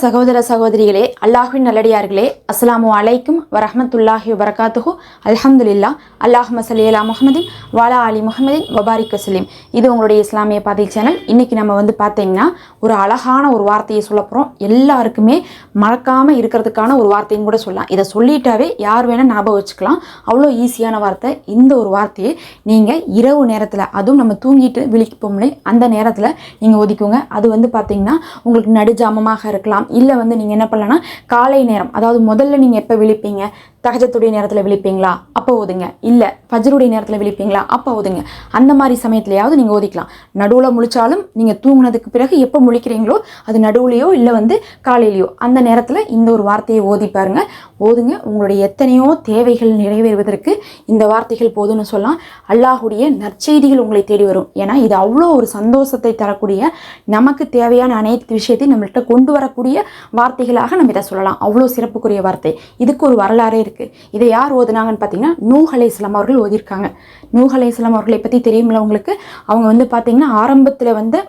சகோதர சகோதரிகளே அல்லாஹின் நல்லடியார்களே அஸ்லாமு அலைக்கும் வரஹ்மத்துல்லாஹி வரகாத்துஹு அல்ஹம்துலில்லா அல்லாஹ் சல்லி அலா முஹம்மதின் வாலா அலி முஹம்மதின் வபாரிக் வசலீம் இது உங்களுடைய இஸ்லாமிய பாதை சேனல் இன்னைக்கு நம்ம வந்து பார்த்தீங்கன்னா ஒரு அழகான ஒரு வார்த்தையை சொல்ல போகிறோம் எல்லாருக்குமே மறக்காமல் இருக்கிறதுக்கான ஒரு வார்த்தையும் கூட சொல்லலாம். இதை சொல்லிட்டாவே யார் வேணால் ஞாபகம் வச்சுக்கலாம். அவ்வளோ ஈஸியான வார்த்தை. இந்த ஒரு வார்த்தையை நீங்கள் இரவு நேரத்தில் அதுவும் நம்ம தூங்கிட்டு விழிப்போம்லே அந்த நேரத்தில் நீங்கள் ஒதுக்குங்க அது வந்து பார்த்தீங்கன்னா உங்களுக்கு நடுஜாமமாக இருக்கலாம். இல்லை வந்து நீங்கள் என்ன பண்ணலாம்னா காலை நேரம் அதாவது முதல்ல நீங்கள் எப்போ விழிப்பீங்க? தகஜத்துடைய நேரத்தில் விழிப்பீங்களா? அப்போ ஓதுங்க. இல்லை ஃபஜருடைய நேரத்தில் விழிப்பீங்களா? அப்போ ஓதுங்க. அந்த மாதிரி சமயத்துலையாவது நீங்கள் ஓதிக்கலாம். நடுவில் முழிச்சாலும் நீங்கள் தூங்கினதுக்கு பிறகு எப்போ முழிக்கிறீங்களோ அது நடுவுலையோ இல்லை வந்து காலையிலையோ அந்த நேரத்தில் இந்த ஒரு வார்த்தையை ஓதி பாருங்கள் ஓதுங்க. உங்களுடைய எத்தனையோ தேவைகள் நிறைவேறுவதற்கு இந்த வார்த்தைகள் போதும்னு சொல்லலாம் அல்லாஹுடைய நற்செய்திகள் உங்களை தேடி வரும். ஏன்னா இது அவ்வளோ ஒரு சந்தோஷத்தை தரக்கூடிய நமக்கு தேவையான அனைத்து விஷயத்தையும் நம்மள்கிட்ட கொண்டு வரக்கூடிய வார்த்தைகளாக நம்ம இதை சொல்லலாம். அவ்வளோ சிறப்புக்குரிய வார்த்தை. இதுக்கு ஒரு வரலாறே இருக்குது இதை யார் ஓதுனாங்கன்னு பார்த்தீங்கன்னா நூஹலை இஸ்லாம் அவர்கள் ஓதியிருக்காங்க. நூஹலை இஸ்லாம் அவர்களை பற்றி தெரியுமில்ல உங்களுக்கு? அவங்க வந்து பார்த்தீங்கன்னா ஆரம்பத்தில் வந்து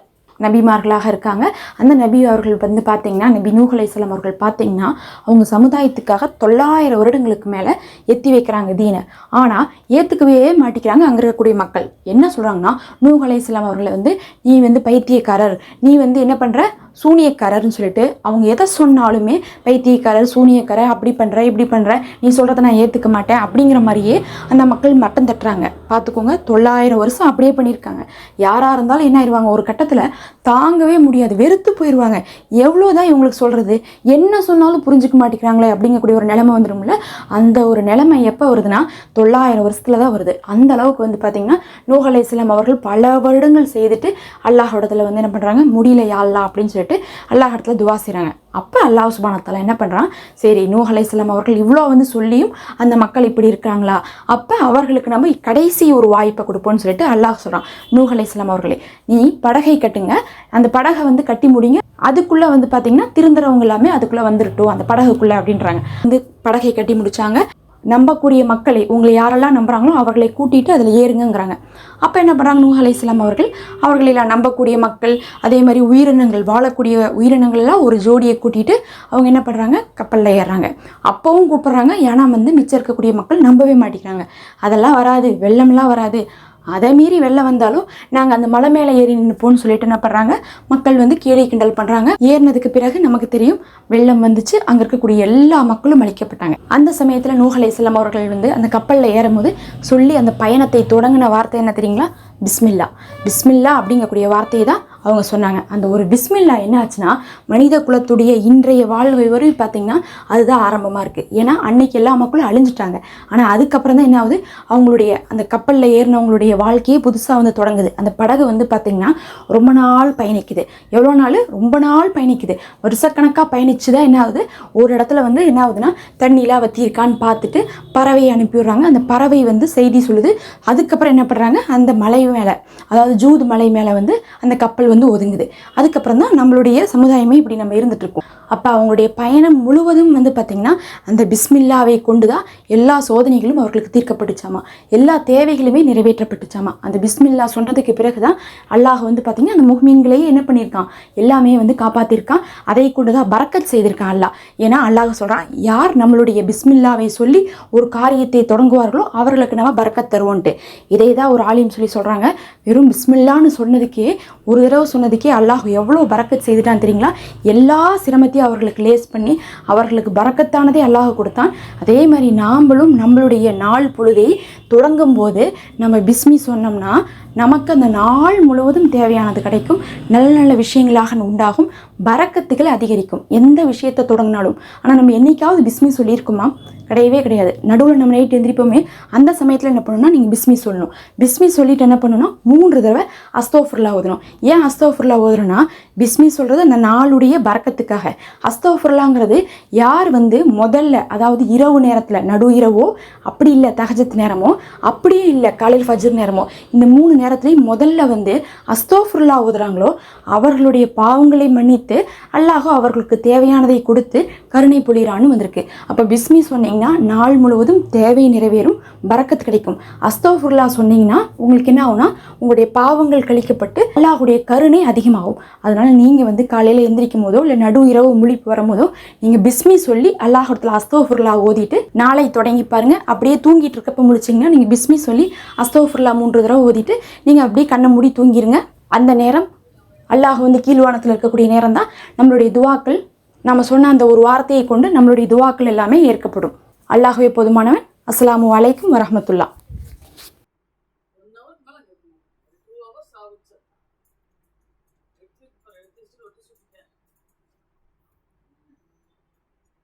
நபிமார்களாக இருக்காங்க. அந்த நபி அவர்கள் வந்து பார்த்தீங்கன்னா நபி நூஹலை இஸ்லாம் அவர்கள் பார்த்தீங்கன்னா அவங்க சமுதாயத்துக்காக தொள்ளாயிரம் வருடங்களுக்கு மேலே எத்தி வைக்கிறாங்க தீனை. ஆனால் ஏற்றுக்கவே மாட்டிக்கிறாங்க அங்கே இருக்கக்கூடிய மக்கள். என்ன சொல்கிறாங்கன்னா நூஹலை இஸ்லாம் அவர்களை வந்து நீ வந்து பைத்தியக்காரர். நீ வந்து என்ன பண்ணுற சூனியக்காரர்னு சொல்லிட்டு அவங்க எதை சொன்னாலுமே பைத்தியக்காரர் சூனியக்காரர் அப்படி பண்ணுற இப்படி பண்ணுற நீ சொல்கிறத நான் ஏற்றுக்க மாட்டேன் அப்படிங்கிற மாதிரியே அந்த மக்கள் மட்டம் தட்டுறாங்க. பார்த்துக்கோங்க தொள்ளாயிரம் வருஷம் அப்படியே பண்ணியிருக்காங்க. யாராக இருந்தாலும் என்ன ஆயிடுவாங்க ஒரு கட்டத்தில் தாங்கவே முடியாது வெறுத்து போயிடுவாங்க எவ்வளோதான் இவங்களுக்கு சொல்கிறது என்ன சொன்னாலும் புரிஞ்சுக்க மாட்டேங்கிறாங்களே அப்படிங்கக்கூடிய ஒரு நிலைமை வந்துடும்ல அந்த ஒரு நிலைமை எப்போ வருதுன்னா தொள்ளாயிரம் வருஷத்துல தான் வருது. அந்த அளவுக்கு வந்து பார்த்திங்கன்னா நூஹ் இஸ்லாம் அவர்கள் பல வருடங்கள் செய்துட்டு அல்லாஹோடத்தில் வந்து என்ன பண்ணுறாங்க முடியல யா அப்படின்னு சொல்லிட்டு அல்லாஹ் இடத்துல துவா செய்கிறாங்க அப்போ அல்லாஹ் சுபானத்தால் என்ன பண்ணுறான் சரி நூஹ் அலையம் அவர்கள் இவ்வளோ வந்து சொல்லியும் அந்த மக்கள் இப்படி இருக்காங்களா? அப்போ அவர்களுக்கு நம்ம கடைசி ஒரு வாய்ப்பை கொடுப்போம்னு சொல்லிட்டு அல்லாஹ் சொல்கிறான் நூஹ் அலையம் அவர்களே நீ படகை கட்டுங்க. அந்த படகை வந்து கட்டி முடிங்க. அதுக்குள்ளே வந்து பார்த்தீங்கன்னா திருந்துறவங்க எல்லாமே அதுக்குள்ளே வந்துருட்டும். அந்த படகுக்குள்ளே அப்படின்றாங்க. வந்து படகை கட்டி முடிச்சாங்க. நம்பக்கூடிய மக்களை உங்களை யாரெல்லாம் நம்புகிறாங்களோ அவர்களை கூட்டிட்டு அதில் ஏறுங்கங்கிறாங்க. அப்போ என்ன பண்ணுறாங்க நூஹ் அலைஹிஸ்ஸலாம் அவர்கள் அவர்களெல்லாம் நம்பக்கூடிய மக்கள் அதே மாதிரி உயிரினங்கள் வாழக்கூடிய உயிரினங்கள் எல்லாம் ஒரு ஜோடியை கூட்டிட்டு அவங்க என்ன பண்ணுறாங்க கப்பலில் ஏறுறாங்க. அப்போவும் கூப்பிட்றாங்க. ஏன்னா வந்து மிச்சம் இருக்கக்கூடிய மக்கள் நம்பவே மாட்டேங்கிறாங்க. அதெல்லாம் வராது. வெள்ளம்லாம் வராது. அதை மீறி வெளில வந்தாலும் நாங்கள் அந்த மலை மேலே ஏறி நிற்போம்னு சொல்லிட்டு என்ன பண்ணுறாங்க மக்கள் வந்து கீழே கிண்டல் பண்ணுறாங்க ஏறினதுக்கு பிறகு நமக்கு தெரியும் வெள்ளம் வந்துச்சு. அங்கே இருக்கக்கூடிய எல்லா மக்களும் அழிக்கப்பட்டாங்க அந்த சமயத்தில் நூகலை செல்லம் அவர்கள் வந்து அந்த கப்பலில் ஏறும்போது சொல்லி அந்த பயணத்தை தொடங்கின வார்த்தை என்ன தெரியுங்களா? பிஸ்மில்லா. பிஸ்மில்லா அப்படிங்கக்கூடிய வார்த்தையை தான் அவங்க சொன்னாங்க. அந்த ஒரு பிஸ்மில்லா என்ன ஆச்சுன்னா மனித குலத்துடைய இன்றைய வாழ்வை வரும் பார்த்திங்கன்னா அதுதான் ஆரம்பமாக இருக்குது ஏன்னா அன்னைக்கு எல்லா மக்களும் அழிஞ்சிட்டாங்க. ஆனால் அதுக்கப்புறம் தான் என்ன ஆகுது? அவங்களுடைய அந்த கப்பலில் ஏறினவங்களுடைய வாழ்க்கையே புதுசாக வந்து தொடங்குது. அந்த படகு வந்து பார்த்திங்கன்னா ரொம்ப நாள் பயணிக்குது. எவ்வளோ நாள்? ரொம்ப நாள் பயணிக்குது. வருஷக்கணக்காக பயணிச்சு தான் என்ன ஆகுது? ஒரு இடத்துல வந்து என்ன ஆகுதுன்னா தண்ணிலாம் வத்தியிருக்கான்னு பார்த்துட்டு பறவையை அனுப்பிடுறாங்க அந்த பறவை வந்து செய்தி சொல்லுது. அதுக்கப்புறம் என்ன பண்ணுறாங்க அந்த மலை மேலே அதாவது ஜூது மலை மேலே வந்து அந்த கப்பல் வந்து வந்து ஒதுங்குது. அதுக்கப்புறம் தான் நம்மளுடைய சமுதாயமே இப்படி நம்ம இருந்துகிட்ருக்கோம் அப்போ அவங்களுடைய பயணம் முழுவதும் வந்து பார்த்திங்கன்னா அந்த பிஸ்மில்லாவை கொண்டு தான் எல்லா சோதனைகளும் அவர்களுக்கு தீர்க்கப்பட்டுச்சாமா. எல்லா தேவைகளுமே நிறைவேற்றப்பட்டுச்சாமா. அந்த பிஸ்மில்லா சொன்னதுக்கு பிறகு தான் அல்லாஹ் வந்து பார்த்திங்கன்னா அந்த முஹ்மீன்களையே என்ன பண்ணியிருக்கான்? எல்லாமே வந்து காப்பாற்றிருக்கான் அதை கொண்டு தான் பறக்கத் செய்திருக்கான் அல்லாஹ். ஏன்னா அல்லாஹ் சொல்கிறான் யார் நம்மளுடைய பிஸ்மில்லாவை சொல்லி ஒரு காரியத்தை தொடங்குவார்களோ அவர்களுக்கு நம்ம பறக்கத் தருவோன்ட்டு. இதை தான் ஒரு ஆலிம் சொல்லி சொல்கிறாங்க வெறும் பிஸ்மில்லான்னு சொன்னதுக்கே ஒரு தடவை சொன்னதுக்கே அல்லாஹ் எவ்வளோ பறக்கத் செய்துட்டான் தெரியுங்களா? எல்லா சிரமத்தையும் அவர்களுக்கு லேஸ் பண்ணி அவர்களுக்கு பறக்கத்தானதே அல்லாஹ் கொடுத்தான். அதே மாதிரி நாம்பளும் நம்மளுடைய நாள் பொழுதை தொடங்கும் போது நம்ம பிஸ்மி சொன்னோம்னா நமக்கு அந்த நாள் முழுவதும் தேவையானது கிடைக்கும். நல்ல நல்ல விஷயங்களாக உண்டாகும். பறக்கத்துகள் அதிகரிக்கும். எந்த விஷயத்தை தொடங்கினாலும். ஆனால் நம்ம என்னைக்காவது பிஸ்மி சொல்லியிருக்குமா? கிடையவே கிடையாது. நடுவில் நம்ம நைட் எந்திரிப்போமே அந்த சமயத்தில் என்ன பண்ணணும்னா நீங்கள் பிஸ்மி சொல்லணும். பிஸ்மி சொல்லிட்டு என்ன பண்ணணும்னா மூன்று தடவை அஸ்தோஃபுல்லா ஓதணும். ஏன் அஸ்தோஃபுல்லா ஓதுறோன்னா பிஸ்மி சொல்கிறது அந்த நாளுடைய பறக்கத்துக்காக. அஸ்தோஃபுல்லாங்கிறது யார் வந்து முதல்ல அதாவது இரவு நேரத்தில் நடு இரவோ அப்படி இல்லை தகஜத் நேரமோ அப்படியே இல்லை காலையில் ஃபஜர் நேரமோ இந்த மூணு நேரத்துலையும் முதல்ல வந்து அஸ்தோஃபுல்லா ஓதுறாங்களோ அவர்களுடைய பாவங்களை மன்னித்து அல்லாஹோ அவர்களுக்கு தேவையானதை கொடுத்து கருணை பொழிறான்னு வந்திருக்கு. அப்போ பிஸ்மி சொன்னீங்கன்னா நாள் முழுவதும் தேவை நிறைவேறும் பறக்கத்து கிடைக்கும். அஸ்தோஃபுல்லா சொன்னீங்கன்னா உங்களுக்கு என்ன ஆகும்னா உங்களுடைய பாவங்கள் கழிக்கப்பட்டு அல்லாஹுடைய கருணை அதிகமாகும். அதனால அதனால் நீங்கள் வந்து காலையில் எந்திரிக்கும் போதோ இல்லை நடு இரவு முழிப்பு வரும்போதோ நீங்கள் பிஸ்மி சொல்லி அல்லாஹுரத்தில் அஸ்தோஃபுர்லா ஓதிட்டு நாளை தொடங்கி பாருங்க. அப்படியே தூங்கிட்டு இருக்கப்போ முழிச்சிங்கன்னா நீங்கள் பிஸ்மி சொல்லி அஸ்தோஃபுர்லா மூன்று தடவை ஓதிட்டு நீங்கள் அப்படியே கண்ணை மூடி தூங்கிடுங்க அந்த நேரம் அல்லாஹ் வந்து கீழ்வானத்தில் இருக்கக்கூடிய நேரம் தான் நம்மளுடைய துவாக்கள். நம்ம சொன்ன அந்த ஒரு வார்த்தையை கொண்டு நம்மளுடைய துவாக்கள் எல்லாமே ஏற்கப்படும். அல்லாஹுவே போதுமானவன். அஸ்லாம் அலைக்கும் வரமத்துல்லா